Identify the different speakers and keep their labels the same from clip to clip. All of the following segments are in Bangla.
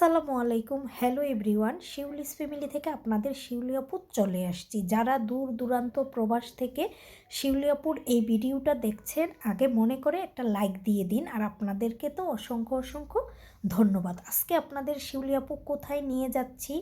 Speaker 1: আসসালামু আলাইকুম। হ্যালো এভরিওয়ান শিউলিস ফ্যামিলি থেকে আপনাদের শিউলিয়াপুর চলে আসছি। যারা দূর দূরান্ত প্রবাস থেকে শিউলিয়াপুর এই ভিডিওটা দেখছেন, আগে মনে করে একটা লাইক দিয়ে দিন। আর আপনাদেরকে তো অসংখ্য অসংখ্য ধন্যবাদ। আজকে আপনাদের শিউলিয়াপুর কোথায় নিয়ে যাচ্ছি,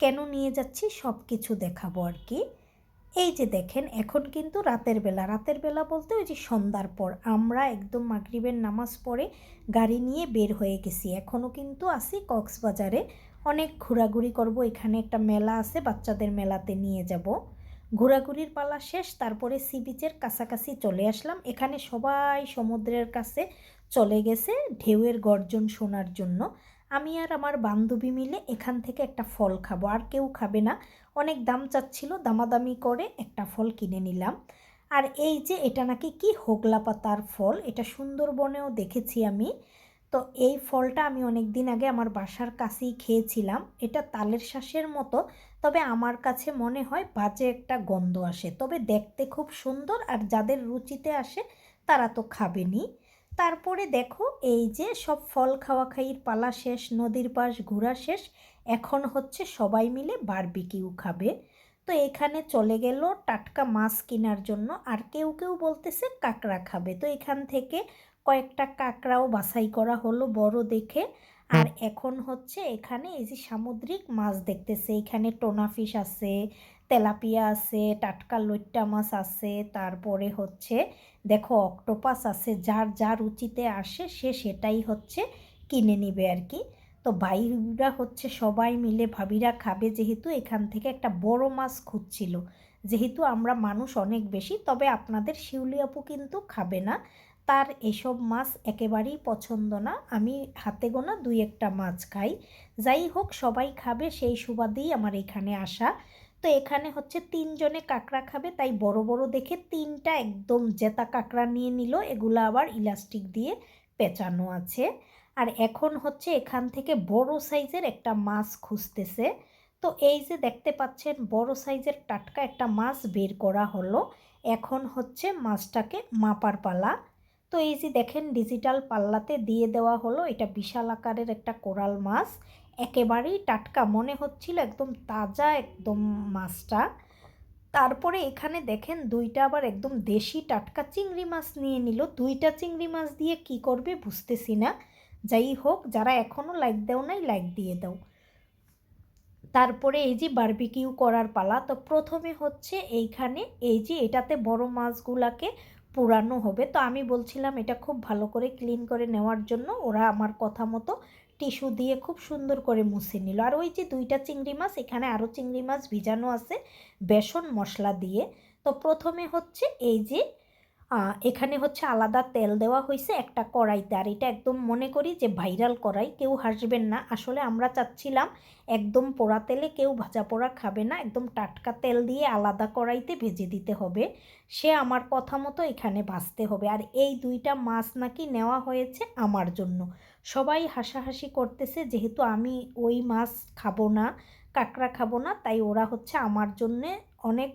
Speaker 1: কেন নিয়ে যাচ্ছি সব কিছু দেখাবো আর কি। এই যে দেখেন, এখন কিন্তু রাতের বেলা। রাতের বেলা বলতে ওই যে সন্ধ্যার পর। আমরা একদম মাগরিবের নামাজ পড়ে গাড়ি নিয়ে বের হয়ে গেছি। এখনও কিন্তু আসি কক্সবাজারে। অনেক ঘোরাঘুরি করব। এখানে একটা মেলা আছে, বাচ্চাদের মেলাতে নিয়ে যাব। ঘোরাঘুরির পালা শেষ, তারপরে সি বিচের কাছাকাছি চলে আসলাম। এখানে সবাই সমুদ্রের কাছে চলে গেছে ঢেউয়ের গর্জন শোনার জন্য। আমি আর আমার বান্ধবী মিলে এখান থেকে একটা ফল খাব। আর কেউ খাবে না। অনেক দাম চাচ্ছিল, দামাদামি করে একটা ফল কিনে নিলাম। আর এই যে এটা নাকি কি হোগলা পাতার ফল, এটা সুন্দরবনেও দেখেছি আমি। তো এই ফলটা আমি অনেক দিন আগে আমার বাসার কাছেই খেয়েছিলাম। এটা তালের শ্বাসের মতো, তবে আমার কাছে মনে হয় বাজে একটা গন্ধ আসে। তবে দেখতে খুব সুন্দর আর যাদের রুচিতে আসে, তারা তো খাবেনি তারপরে দেখো এই যে সব ফল খাওয়া খাইয়ের পালা শেষ, নদীর পাশ ঘোরা শেষ, এখন হচ্ছে সবাই মিলে বারবিকিউ খাবে। তো এখানে চলে গেল টাটকা মাছ কেনার জন্য, আর কেউ কেউ বলতেছে কাঁকড়া খাবে। তো এখান থেকে কয়েকটা কাঁকড়াও বাছাই করা হলো বড় দেখে। আর এখন হচ্ছে এখানে এই যে সামুদ্রিক মাছ দেখতেছে, এখানে টোনা ফিশ আছে, তেলাপিয়া আছে, টাটকা লইট্টা মাছ আছে, তারপরে হচ্ছে দেখো অক্টোপাস আছে, যার যা রুচিতে আসে সে সেটাই হচ্ছে কিনে নিবে আর কি তো ভাইরা হচ্ছে সবাই মিলে ভাবিরা খাবে যেহেতু এখান থেকে একটা বড় মাছ খুঁজছিল। যেহেতু আমরা মানুষ অনেক বেশি, তবে আপনাদের শিউলি আপু কিন্তু খাবে না। তার এসব মাছ একেবারেই পছন্দ না। আমি হাতে গোনা দুই একটা মাছ খাই। যাই হোক, সবাই খাবে, সেই সুবাদেই আমার এখানে আসা। তো এখানে হচ্ছে তিনজনে কাঁকড়া খাবে, তাই বড় বড় দেখে তিনটা একদম জেতা কাঁকড়া নিয়ে নিল। এগুলো আবার ইলাস্টিক দিয়ে পেঁচানো আছে। আর এখন হচ্ছে এখান থেকে বড় সাইজের একটা মাছ খুঁজতেছে। তো এই যে দেখতে পাচ্ছেন, বড় সাইজের টাটকা একটা মাছ বের করা হলো। এখন হচ্ছে মাছটাকে মাপার পালা। তো এই যে দেখেন ডিজিটাল পাল্লাতে দিয়ে দেওয়া হলো, এটা বিশাল আকারের একটা কোরাল মাছ। একেবারেই টাটকা, মনে হচ্ছিল একদম তাজা, একদম মাছটা। তারপরে এখানে দেখেন দুইটা আবার একদম দেশি টাটকা চিংড়ি মাছ নিয়ে নিল। দুইটা চিংড়ি মাছ দিয়ে কি করবে বুঝতেছি না। যাই হোক, যারা এখনও লাইক দেও নাই লাইক দিয়ে দাও। তারপরে এই যে বারবিকিউ করার পালা, তো প্রথমে হচ্ছে এইখানে এই যে এটাতে বড় মাছগুলাকে পুরানো হবে। তো আমি বলছিলাম এটা খুব ভালো করে ক্লিন করে নেওয়ার জন্য ওরা আমার কথা মতো টিস্যু দিয়ে খুব সুন্দর করে মুছে নিল। আর ওই যে দুইটা চিংড়ি মাছ, এখানে আরও চিংড়ি মাছ ভিজানো আছে, বেসন মশলা দিয়ে। তো প্রথমে হচ্ছে এই যে এখানে হচ্ছে আলাদা তেল দেওয়া হয়েছে একটা কড়াইতে। আর এটা একদম মনে করি যে ভাইরাল কড়াই, কেউ হাসবেন না। আসলে আমরা চাচ্ছিলাম একদম পোড়া তেলে কেউ ভাজা পোড়া খাবে না, একদম টাটকা তেল দিয়ে আলাদা কড়াইতে ভেজে দিতে হবে। সে আমার কথা মতো এখানে ভাজতে হবে। আর এই দুইটা মাছ নাকি নেওয়া হয়েছে আমার জন্য। সবাই হাসাহাসি করতেছে, যেহেতু আমি ওই মাছ খাব না, কাঁকড়া খাব না, তাই ওরা হচ্ছে আমার জন্যে অনেক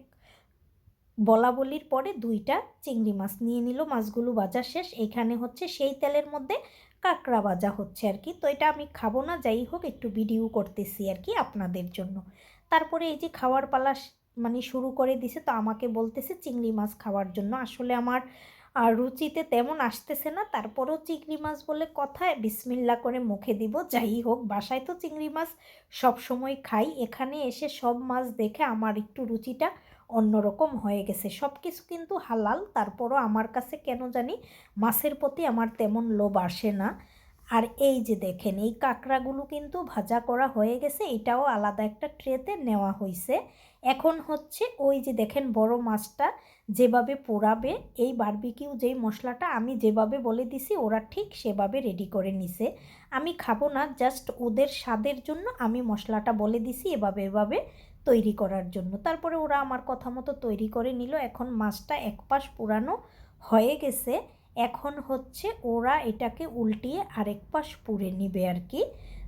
Speaker 1: বলা বলির পরে দুইটা চিংড়ি মাছ নিয়ে নিল। মাছগুলো ভাজা শেষ। এখানে হচ্ছে সেই তেলের মধ্যে কাঁকড়া ভাজা হচ্ছে আর কি। তো এটা আমি খাব না, যাই হোক, একটু ভিডিও করতেছি আর কি আপনাদের জন্য। তারপরে এই যে খাওয়ার পালা মানে শুরু করে দিছে, তো আমাকে বলতেছে চিংড়ি মাছ খাওয়ার জন্য। আসলে আমার আর রুচিতে তেমন আসতেছে না। তারপরেও চিংড়ি মাছ বলে কথায় বিসমিল্লা করে মুখে দিব। যাই হোক, বাসায় তো চিংড়ি মাছ সব সময় খাই। এখানে এসে সব মাছ দেখে আমার একটু রুচিটা অন্যরকম হয়ে গেছে। সব কিছু কিন্তু হালাল, তারপরও আমার কাছে কেন জানি মাছের প্রতি আমার তেমন লোভ আসে না। আর এই যে দেখেন, এই কাঁকড়াগুলো কিন্তু ভাজা করা হয়ে গেছে, এটাও আলাদা একটা ট্রেতে নেওয়া হয়েছে এখন হচ্ছে ওই যে দেখেন, বড় মাছটা যেভাবে পোড়াবে, এই বারবিকিউ যেই মশলাটা আমি যেভাবে বলে দিছি, ওরা ঠিক সেভাবে রেডি করে নিছে। আমি খাব না জাস্ট ওদের স্বাদের জন্য আমি মশলাটা বলে দিছি, এভাবে এভাবে তৈরি করার জন্য। তারপরে ওরা আমার কথা মতো তৈরি করে নিল। এখন মাছটা এক পাশ পুরানো হয়ে গেছে। এখন হচ্ছে ওরা এটাকে উল্টিয়ে আরেক পাশ পুড়ে নিবে আর কি।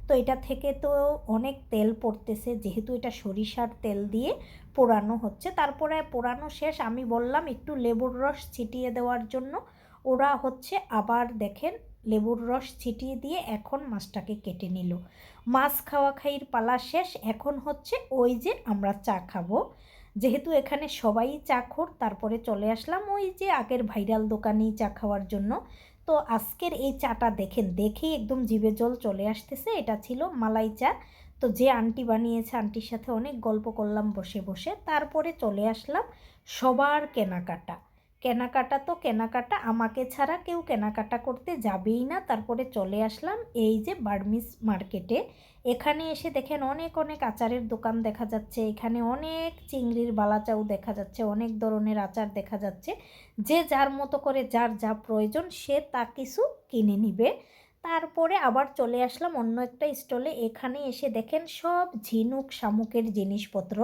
Speaker 1: তো এটা থেকে তো অনেক তেল পড়তেছে, যেহেতু এটা সরিষার তেল দিয়ে পোড়ানো হচ্ছে। তারপরে পোড়ানো শেষ। আমি বললাম একটু লেবুর রস ছিটিয়ে দেওয়ার জন্য। ওরা হচ্ছে আবার দেখেন লেবুর রস ছিটিয়ে দিয়ে এখন মাছটাকে কেটে নিল। মাছ খাওয়া খাইয়ের পালা শেষ, এখন হচ্ছে ওই যে আমরা চা খাব। যেহেতু এখানে সবাই চা খোর, তারপরে চলে আসলাম ওই যে আগের ভাইরাল দোকানেই চা খাওয়ার জন্য। তো আজকের এই চাটা দেখেন, দেখেই একদম জিভে জল চলে আসতেছে। এটা ছিল মালাই চা। তো যে আন্টি বানিয়েছে, আন্টির সাথে অনেক গল্প করলাম বসে বসে। তারপরে চলে আসলাম সবার কেনাকাটা। কেনাকাটা তো কেনাকাটা, আমাকে ছাড়া কেউ কেনাকাটা করতে যাবেই না। তারপরে চলে আসলাম এই যে বার্মিস মার্কেটে। এখানে এসে দেখেন অনেক অনেক আচারের দোকান দেখা যাচ্ছে। এখানে অনেক চিংড়ির বালাচাও দেখা যাচ্ছে, অনেক ধরনের আচার দেখা যাচ্ছে। যে যার মতো করে যার যা প্রয়োজন সে তা কিছু কিনে নিবে। তারপরে আবার চলে আসলাম অন্য একটা স্টলে। এখানে এসে দেখেন সব ঝিনুক শামুকের জিনিসপত্র।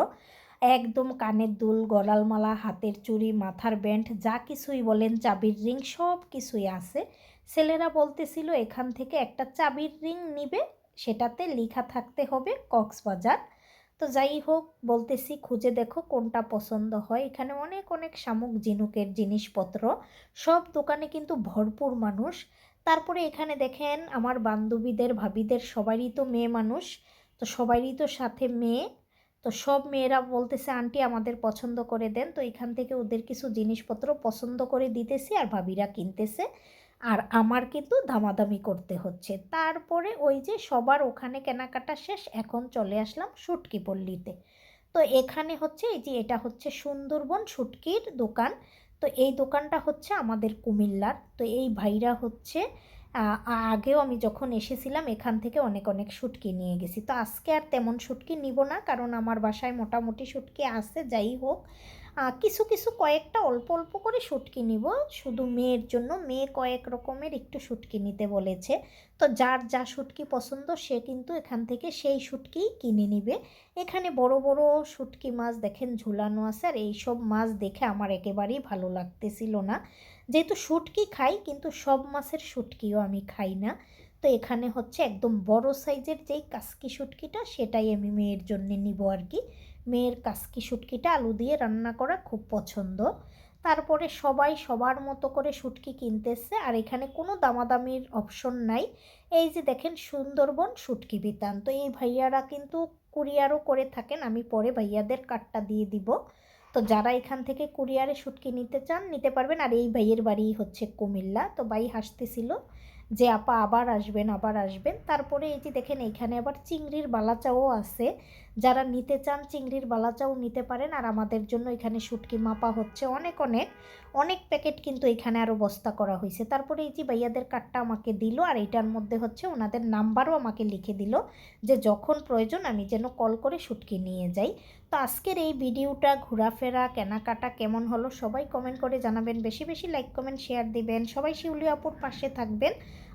Speaker 1: একদম কানের দুল গলাল মালা হাতের চুড়ি, মাথার ব্যান্ড, যা কিছুই বলেন চাবির রিং, সব কিছুই আছে। ছেলেরা বলতেছিল, এখান থেকে একটা চাবির রিং নিবে, সেটাতে লেখা থাকতে হবে কক্সবাজার। তো যাই হোক, বলতেছি, খুঁজে দেখো কোনটা পছন্দ হয়। এখানে অনেক অনেক শামুক, ঝিনুকের জিনিসপত্র, সব দোকানে কিন্তু ভরপুর মানুষ। তারপরে এখানে দেখেন, আমার বান্ধবীদের, ভাবিদের সবারই তো মেয়ে মানুষ, তো সবারই তো সাথে মেয়ে। তো সব মেয়েরা বলতেছে, আন্টি, আমাদের পছন্দ করে দেন। তো এখান থেকে ওদের কিছু জিনিসপত্র পছন্দ করে দিতেছি আর ভাবিরা কিনতেছে। আর আমার কিন্তু দামাদামি করতে হচ্ছে। তারপরে ওই যে সবার ওখানে কেনাকাটা শেষ, এখন চলে আসলাম সুটকি পল্লীতে। তো এখানে হচ্ছে এই যে এটা হচ্ছে সুন্দরবন সুটকির দোকান। তো এই দোকানটা হচ্ছে আমাদের কুমিল্লার। তো এই ভাইরা হচ্ছে আগেও আমি যখন এসেছিলাম, এখান থেকে অনেক অনেক শুটকি নিয়ে গেছি। তো আজকে আর তেমন শুটকি নিব না, কারণ আমার বাসায় মোটামুটি শুটকি আছে, যাই হোক। কিছু কিছু কয়েকটা অল্প অল্প করে শুটকি নিব। শুধু মেয়ের জন্য, মেয়ে কয়েক রকমের একটু শুটকি নিতে বলেছে। তো যার যা শুটকি পছন্দ, সে কিন্তু এখান থেকে সেই শুটকিই কিনে নিবে। এখানে বড় বড় শুটকি মাছ দেখেন ঝুলানো আছে, আর এইসব মাছ দেখে আমার একেবারেই ভালো লাগতেছিল না। যেহেতু শুটকি খাই, কিন্তু সব মাছের শুটকিও আমি খাই না। তো এখানে হচ্ছে একদম বড় সাইজের যেই কাসকি শুটকিটা, সেটাই আমি মেয়ের জন্য নিব আর কি। মেয়ের কাসকি শুটকিটা আলু দিয়ে রান্না করা খুব পছন্দ। তারপরে সবাই সবার মতো করে শুটকি কিনতেছে, আর এখানে কোনো দামাদামির অপশন নাই। এই যে দেখেন সুন্দরবন শুটকি বিতান। তো এই ভাইয়ারা কিন্তু কুরিয়ারও করে থাকেন, আমি পরে ভাইয়াদের কার্ডটা দিয়ে দিব। তো যারা এখান থেকে কুরিয়ারে শুটকি নিতে চান, নিতে পারবেন। আর এই ভাইয়ের বাড়ি হচ্ছে কুমিল্লা। তো ভাই হাসতেছিল যে আপা আবার আসবেন আবার আসবেন। তারপরে এই যে দেখেন, এইখানে আবার চিংড়ির বালাচাও আছে। যারা নিতে চান চিংড়ির বালাচাও নিতে পারেন। আর আমাদের জন্য এখানে শুটকি মাপা হচ্ছে অনেক অনেক। অনেক প্যাকেট কিন্তু এখানে আরও বস্তা করা হয়েছে। তারপরে এই যে ভাইয়াদের কার্ডটা আমাকে দিল, আর এইটার মধ্যে হচ্ছে ওনাদের নাম্বারও আমাকে লিখে দিল যে যখন প্রয়োজন আমি যেন কল করে শুটকি নিয়ে যাই। তো আজকের এই ভিডিওটা ঘোরাফেরা, কেনাকাটা কেমন হলো সবাই কমেন্ট করে জানাবেন। বেশি বেশি লাইক, কমেন্ট, শেয়ার দিবেন। সবাই শিউলি আপুর পাশে থাকবেন।